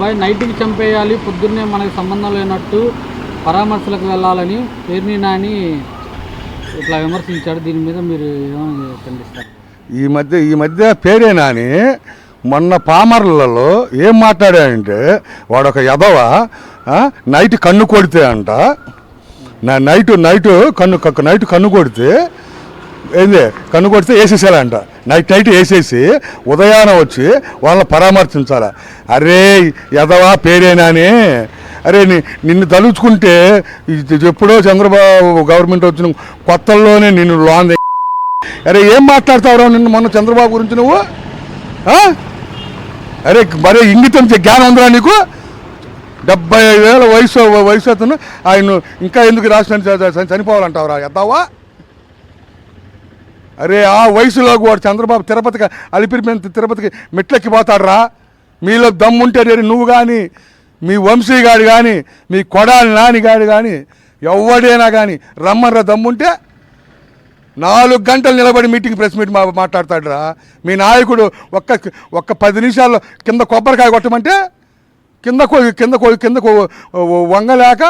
అబ్బాయి నైట్కి చంపేయాలి పొద్దున్నే మనకి సంబంధం లేనట్టు పరామర్శలకు వెళ్ళాలని పేర్ని నాని ఇట్లా విమర్శించాడు. దీని మీద మీరు ఏమైనా ఖండిస్తారు? ఈ మధ్య ఈ మధ్య పేరే నాని మొన్న పామర్లలో ఏం మాట్లాడాడంటే వాడు ఒక నైట్ కన్ను కొడితే అంట. నా నైట్ నైట్ కన్ను క- నైట్ కన్ను కొడితే ఏంది కన్ను కొడితే వేసేసారంట నైట్ నైట్ వేసేసి ఉదయాన వచ్చి వాళ్ళని పరామర్శించాల? అరే ఎదవా పేరేనాని అరే నిన్ను తలుచుకుంటే ఇది ఎప్పుడో చంద్రబాబు గవర్నమెంట్ వచ్చిన కొత్తల్లోనే నిన్ను లోన్ అరే ఏం మాట్లాడతావురా నిన్ను మొన్న చంద్రబాబు గురించి నువ్వు? అరే మరే ఇంగితం జ్ఞానం ఉందిరా నీకు? డెబ్బై ఐదు వేల వయసు వయసు అతను ఆయన ఇంకా ఎందుకు రాష్ట్రాన్ని చ- చ- చనిపోవాలంటావురా ఎద్దావా అరే ఆ వయసులో కూడా చంద్రబాబు తిరుపతికి అలిపిరి మీద తిరుపతికి మెట్లెక్కి పోతాడురా? మీలో దమ్ముంటే రేపు నువ్వు కానీ మీ వంశీ గాడు కానీ మీ కొడాలి నాని గాడు కానీ ఎవడైనా కానీ రమ్మన్రా దమ్ముంటే? నాలుగు గంటలు నిలబడి మీటింగ్ ప్రెస్ మీట్ మా మాట్లాడతాడురా. మీ నాయకుడు ఒక్క ఒక్క పది నిమిషాల్లో కింద కొబ్బరికాయ కొట్టమంటే కింద కో- కింద కో- కింద వంగలేక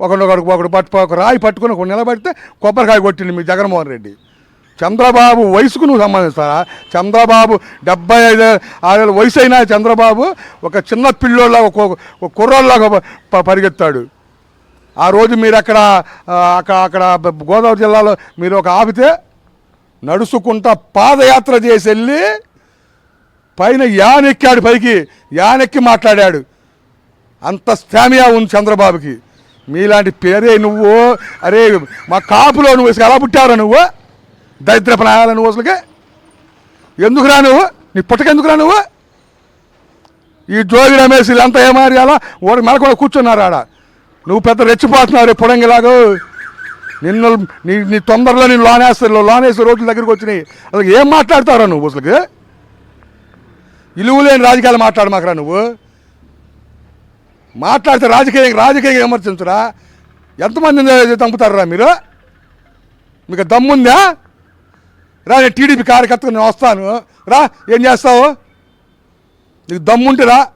ఒకడు ఒకడు ఒకడు పట్టు ఒక రాయి పట్టుకుని ఒక నిలబడితే కొబ్బరికాయ కొట్టింది మీ జగన్మోహన్ రెడ్డి. చంద్రబాబు వయసుకు నువ్వు సంబంధిస్తారా చంద్రబాబు డెబ్బై ఐదు ఆరేళ్ళ వయసు అయినా చంద్రబాబు ఒక చిన్న పిల్లోళ్ళ ఒక కుర్రోళ్ళగా ప- పరిగెత్తాడు. ఆ రోజు మీరు అక్కడ అక్కడ అక్కడ గోదావరి జిల్లాలో మీరు ఒక ఆపితే నడుచుకుంటా పాదయాత్ర చేసి వెళ్ళి పైన యానెక్కాడు పైకి యానెక్కి మాట్లాడాడు. అంత స్టామియా ఉంది చంద్రబాబుకి. మీలాంటి పేరే నువ్వు. అరే మా కాపులో నువ్వు ఎలా పుట్టారా నువ్వు? దరిద్ర నాయాల నువ్వు ఎందుకు ఎందుకురా నువ్వు? నీ పుట్టకెందుకురా నువ్వు? ఈ జోగి రమేష్ వీళ్ళంతా ఏమారియాలా వాడు మన కూడా కూర్చున్నారు ఆడ. నువ్వు పెద్ద రెచ్చిపోతున్నావు రేపు పొడంగిలాగా. నిన్ను నీ నీ తొందరలో నేను లోనేస్తారు లోనేసే రోజుల దగ్గరికి వచ్చినాయి. అసలు ఏం మాట్లాడతావురా నువ్వు అసలుకి? ఇలువు లేని రాజకీయాలు మాట్లాడమాకరా నువ్వు? మాట్లాడితే రాజకీయ రాజకీయంగా విమర్శించరా? ఎంతమందిని చంపుతారా మీరు? మీకు దమ్ముందా? రా నేను టీడీపీ కార్యకర్తగా నేను వస్తాను. రా ఏం చేస్తావు? నీకు దమ్ముంటుందా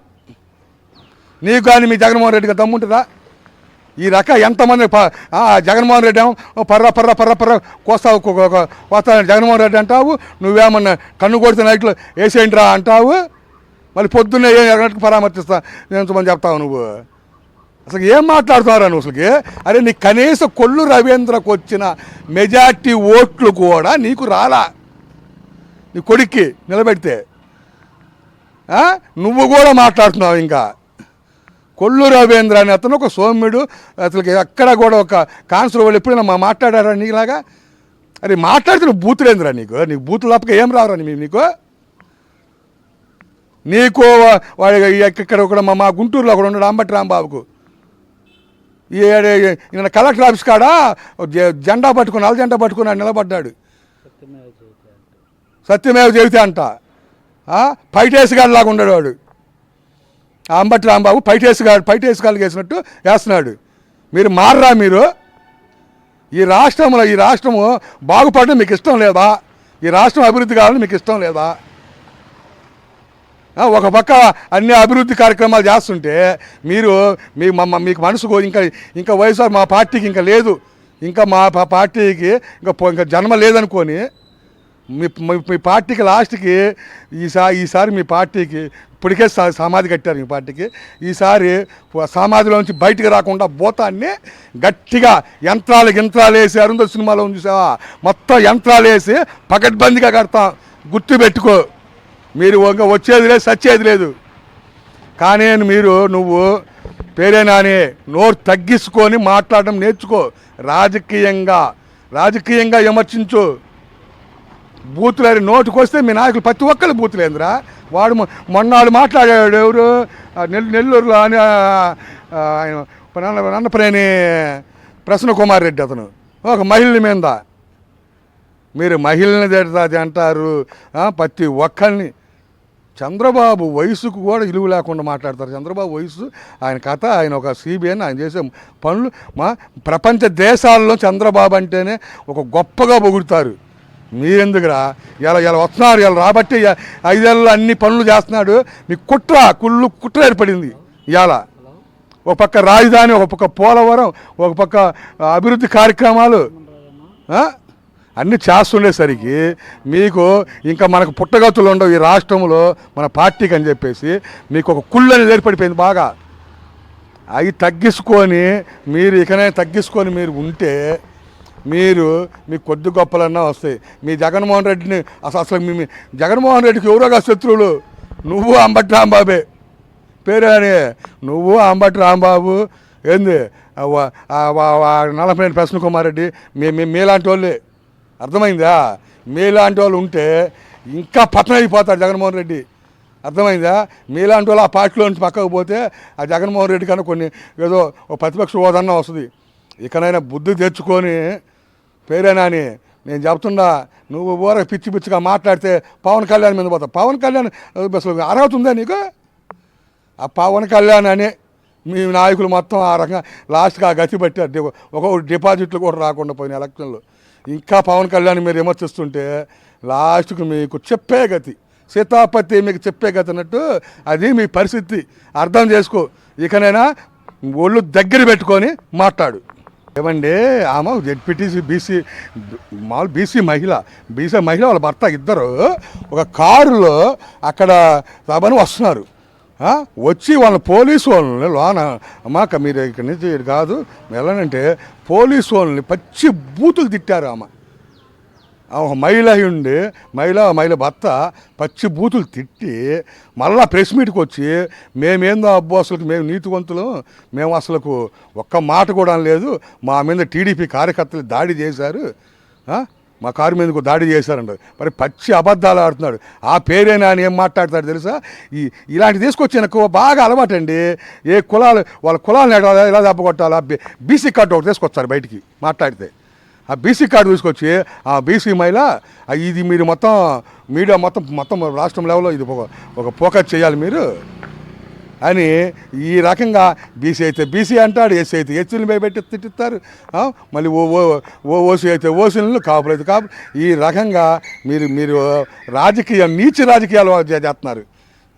నీకు కానీ మీ జగన్మోహన్ రెడ్డికి దమ్ముంటుందా రా. ఈ రక ఎంతమంది ప- జగన్మోహన్ రెడ్డి ఏమో పర్ర పర్ర పర్ర పర్ర కోస్తావు కో- జగన్మోహన్ రెడ్డి అంటావు. నువ్వేమన్నా కన్ను కొడితే నైట్లో వేసేయండి రా అంటావు. మళ్ళీ పొద్దున్నే ఏం ఎరగనట్టు పరామర్శిస్తా నేను చెప్తావు నువ్వు. అసలు ఏం మాట్లాడుతున్నారా నువ్వు అసలుకి? అరే నీ కనీస కొల్లు రవీంద్రకు వచ్చిన మెజార్టీ ఓట్లు కూడా నీకు రాలా? నీ కొడుక్కి నిలబెడితే. నువ్వు కూడా మాట్లాడుతున్నావు ఇంకా. కొల్లు రవీంద్ర అని అతను ఒక సోమ్యుడు అసలు ఎక్కడ కూడా ఒక కాన్సర్ వాళ్ళు ఎప్పుడైనా మా మాట్లాడారా నీలాగా? అరే మాట్లాడితే నువ్వు నీకు? నీకు బూతులు తప్పక ఏం రావురా మేము నీకు? నీకు వాడి ఇక్కడ ఒకడు మా గుంటూరులో ఒకడు ఉన్నాడు అంబటి రాంబాబుకు. ఈయన కలెక్టర్ ఆఫీస్ కాడ? జె- జెండా పట్టుకుని నల్ల జెండా పట్టుకుని నిలబడ్డాడు. సత్యమేవ చెబితే అంట. పైటేసుగాడు లాగా ఉండేవాడు వాడు. అంబటి రాంబాబు పైటేసుగాడు పైటేసుగాడు వేసినట్టు వేస్తున్నాడు. మీరు మారరా మీరు? ఈ రాష్ట్రంలో ఈ రాష్ట్రము బాగుపడడం మీకు ఇష్టం లేదా? ఈ రాష్ట్రం అభివృద్ధి కావాలని మీకు ఇష్టం లేదా? ఒక పక్క అన్ని అభివృద్ధి కార్యక్రమాలు చేస్తుంటే మీరు మీ మమ్మ మీకు మనసుకు ఇంకా ఇంకా వైఎస్ఆర్ మా పార్టీకి ఇంకా లేదు. ఇంకా మా పార్టీకి ఇంకా పో- ఇంకా జన్మ లేదనుకొని మీ మీ- పార్టీకి లాస్ట్కి ఈసారి ఈసారి మీ పార్టీకి ఇప్పటికే సా- సమాధి కట్టారు మీ పార్టీకి. ఈసారి సమాధిలోంచి బయటికి రాకుండా భూతాన్ని గట్టిగా యంత్రాలు యంత్రాలు వేసి అరుంధ సినిమాలో ఉంది చూసావా? మొత్తం యంత్రాలు వేసి పకడ్బందీగా కడతాం. గుర్తు పెట్టుకో మీరు ఇంకా వచ్చేది లేదు సచ్చేది లేదు. కానీ మీరు నువ్వు పేరే నాని నోరు తగ్గించుకొని మాట్లాడడం నేర్చుకో. రాజకీయంగా రాజకీయంగా విమర్శించు. బూతులు నోటుకొస్తే మీ నాయకులు ప్రతి ఒక్కరు బూతులేందిరా. వాడు మొన్నాడు మాట్లాడాడు ఎవరు? నెల్ నెల్లూరులో అని ఆ, నన్న- ప్రసన్న కుమార్ రెడ్డి అతను. ఒక మహిళల మీద. మీరు మహిళని తిడతాది అంటారు. ప్రతి ఒక్కరిని చంద్రబాబు వయసుకు కూడా ఇలువ లేకుండా మాట్లాడతారు. చంద్రబాబు వయసు ఆయన కథ ఆయన ఒక సిబిఐని ఆయన చేసే పనులు మా ప్రపంచ దేశాల్లో చంద్రబాబు అంటేనే ఒక గొప్పగా పొగుడుతారు. మీరెందుకురా? ఇలా ఇలా వస్తున్నారు ఇలా రాబట్టి ఐదేళ్ళు అన్ని పనులు చేస్తున్నాడు. మీ కుట్ర కుళ్ళు కుట్ర ఏర్పడింది ఇవాళ ఒక పక్క రాజధాని ఒక పక్క పోలవరం ఒక పక్క అభివృద్ధి కార్యక్రమాలు అన్నీ చేస్తుండేసరికి మీకు ఇంకా మనకు పుట్టగతులు ఉండవు ఈ రాష్ట్రంలో మన పార్టీకి అని చెప్పేసి మీకు ఒక కుళ్ళు అనేది ఏర్పడిపోయింది బాగా. అవి తగ్గించుకొని మీరు ఇకనే తగ్గించుకొని మీరు ఉంటే మీరు మీ కొద్ది గొప్పలన్నా వస్తాయి. మీ జగన్మోహన్ రెడ్డిని అసలు అసలు మీ జగన్మోహన్ రెడ్డికి ఎవరోగా శత్రువులు. నువ్వు అంబటి రాంబాబే. పేరు అని నువ్వు అంబటి రాంబాబు. ఏంది? నలభై వా- ఆ కుమార్ రెడ్డి. మీ- మీలాంటి వాళ్ళే. అర్థమైందా? మీలాంటి వాళ్ళు ఉంటే ఇంకా పతనం అయిపోతాడు జగన్మోహన్ రెడ్డి. అర్థమైందా? మీలాంటి వాళ్ళు ఆ పార్టీలో నుంచి పక్కకు పోతే ఆ జగన్మోహన్ రెడ్డి కన్నా కొన్ని ఏదో ఒక ప్రతిపక్ష హోదన్నా వస్తుంది. ఇకనైనా బుద్ధి తెచ్చుకొని పేరేనా అని నేను చెప్తున్నా నువ్వు ఊరకు పిచ్చి పిచ్చిగా మాట్లాడితే పవన్ కళ్యాణ్ మీద పోతావు పవన్ కళ్యాణ్ అసలు అర్హత ఉందా నీకు? ఆ పవన్ కళ్యాణ్ అని మీ నాయకులు మొత్తం ఆ రకంగా లాస్ట్గా ఆ గతి పెట్టారు. ఒక డిపాజిట్లు కూడా రాకుండా పోయిన ఎలక్షన్లు. ఇంకా పవన్ కళ్యాణ్ మీరు విమర్శిస్తుంటే లాస్ట్కు మీకు చెప్పే గతి సీతాపతి మీకు చెప్పే గతి అన్నట్టు అది మీ పరిస్థితి. అర్థం చేసుకో. ఇకనైనా ఒళ్ళు దగ్గర పెట్టుకొని మాట్లాడు. ఏమండి? ఆమె జెడ్పీటీసీ బీసీ మామూలు బీసీ మహిళ బీసీ మహిళ వాళ్ళ భర్త ఇద్దరు ఒక కారులో అక్కడ సభను వస్తున్నారు. వచ్చి వాళ్ళ పోలీసు వాళ్ళని లోన అమ్మాక మీరు ఇక్కడి నుంచి కాదు వెళ్ళనంటే పోలీసు వాళ్ళని పచ్చి బూతులు తిట్టారు ఆమె. ఒక మహిళ ఉండి మహిళ మహిళ భర్త పచ్చి బూతులు తిట్టి మళ్ళా ప్రెస్ మీట్కి వచ్చి మేమేందో అబ్బో అసలు మేము నీతివంతులు మేము అసలుకు ఒక్క మాట కూడా లేదు మా మీద టీడీపీ కార్యకర్తలు దాడి చేశారు మా కారు మీదకు దాడి చేశారంట. మరి పచ్చి అబద్ధాలు ఆడుతున్నాడు. ఆ పేరేనా అని ఏం మాట్లాడతాడు తెలుసా? ఈ ఇలాంటి తీసుకొచ్చిన బాగా అలవాటండి. ఏ కులాలు వాళ్ళ కులాలను ఎలా ఎలా దెబ్బకొట్టాలా? బీసీ కార్డు ఒకటి తీసుకొస్తారు బయటికి మాట్లాడితే. ఆ బీసీ కార్డు తీసుకొచ్చి ఆ బీసీ మహిళ ఇది మీరు మొత్తం మీడియా మొత్తం మొత్తం రాష్ట్రం లెవెల్లో ఇది ఒక ఒక ఫోకస్ చేయాలి మీరు. అని ఈ రకంగా బీసీ అయితే బీసీ అంటాడు ఎస్సీ అయితే ఎస్సీని పెట్టి తిట్టిస్తారు. మళ్ళీ ఓ ఓ ఓ ఓసీ అయితే ఓసీలను కాపులు అయితే కాపు ఈ రకంగా మీరు మీరు రాజకీయ నీచ రాజకీయాలు చేస్తున్నారు.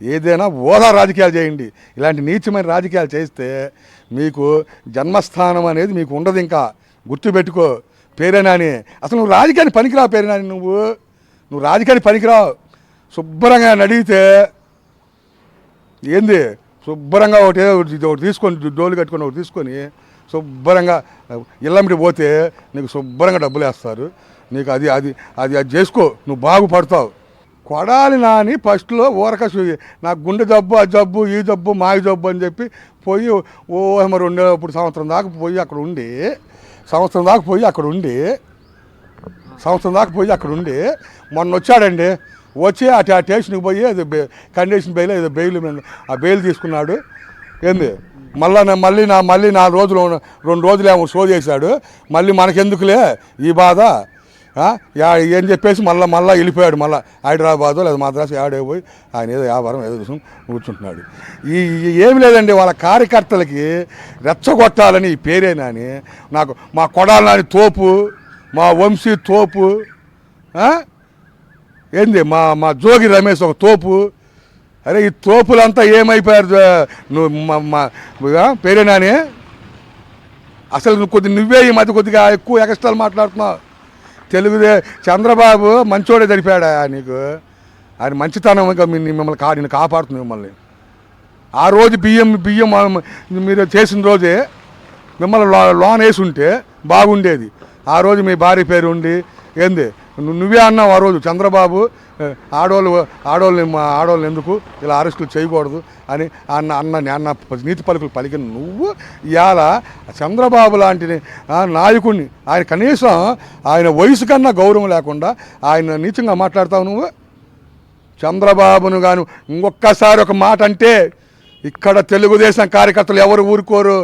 ఏదైనా ఓదా రాజకీయాలు చేయండి. ఇలాంటి నీచమైన రాజకీయాలు చేస్తే మీకు జన్మస్థానం అనేది మీకు ఉండదు ఇంకా. గుర్తుపెట్టుకో. పేరేనాని. అసలు నువ్వు రాజకీయాన్ని పనికిరావు పేరేనాని నువ్వు. నువ్వు రాజకీయాన్ని పనికిరావు. శుభ్రంగా నడిగితే ఏంది? శుభ్రంగా ఒకటి ఏదో ఒకటి తీసుకొని డోలు కట్టుకొని ఒకటి తీసుకొని శుభ్రంగా ఇళ్ళమిటి పోతే నీకు శుభ్రంగా డబ్బులు వేస్తారు. నీకు అది అది అది అది చేసుకో నువ్వు బాగుపడతావు. కొడాలి నాని ఫస్ట్లో ఊరక నాకు గుండె జబ్బు ఆ జబ్బు ఈ జబ్బు మాయ జబ్బు అని చెప్పి పోయి ఓ మరి ఇప్పుడు సంవత్సరం దాకా పోయి అక్కడ ఉండి సంవత్సరం దాకా పోయి అక్కడ ఉండి సంవత్సరం దాకా పోయి అక్కడ ఉండి మొన్న వచ్చాడండి వచ్చి అటు ఆ స్టేషన్కి పోయి అది బె- కండిషన్ బెయిల్ ఏదో బెయిల్ ఆ బెయిల్ తీసుకున్నాడు. ఏంది? మళ్ళా మళ్ళీ నా మళ్ళీ నాలుగు రోజులు రెండు రోజులు ఏమో షో చేశాడు. మళ్ళీ మనకెందుకులే ఈ బాధ? ఏం చెప్పేసి మళ్ళీ మళ్ళీ వెళ్ళిపోయాడు. మళ్ళీ హైదరాబాదు లేదా మద్రాసు ఆడే పోయి ఆయన ఏదో వ్యాపారం ఏదో చూసుకుని కూర్చుంటున్నాడు. ఈ ఏమి లేదండి వాళ్ళ కార్యకర్తలకి రెచ్చగొట్టాలని ఈ పేరేనా నాకు మా కొడాలని తోపు మా వంశీ తోపు ఏంది మా మా జోగి రమేష్ ఒక తోపు? అరే ఈ తోపులంతా ఏమైపోయారు? నువ్వు మా పేరేనాని అసలు నువ్వు కొద్ది నువ్వే ఈ మధ్య కొద్దిగా ఎక్కువ ఎక్స్ట్రాలు మాట్లాడుతున్నావు. తెలుగుదే చంద్రబాబు మంచోడే జరిపాడా నీకు? ఆయన మంచితనం ఇంకా మిమ్మల్ని కా నేను కాపాడుతుంది మిమ్మల్ని. ఆ రోజు బియ్యం బియ్యం మీరు చేసిన రోజే మిమ్మల్ని లోన్ వేసి ఉంటే బాగుండేది. ఆ రోజు మీ భార్య పేరు ఉండి ఏంది? నువ్వే అన్నావు ఆ రోజు చంద్రబాబు ఆ, ఆడవాళ్ళు ఆడవాళ్ళని మా ఆడవాళ్ళని ఎందుకు ఇలా అరెస్టులు చేయకూడదు అని అన్న అన్న అన్న నీతి పలుకులు పలికిన నువ్వు ఇవాళ చంద్రబాబు లాంటి నాయకుడిని ఆయన కనీసం ఆయన వయసు కన్నా గౌరవం లేకుండా ఆయన నీచంగా మాట్లాడతావు నువ్వు? చంద్రబాబును గాను ఇంకొక్కసారి ఒక మాట అంటే ఇక్కడ తెలుగుదేశం కార్యకర్తలు ఎవరు ఊరుకోరు?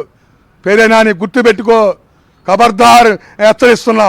పేరేనాని గుర్తుపెట్టుకో. కబర్దార్ హెచ్చరిస్తున్నా.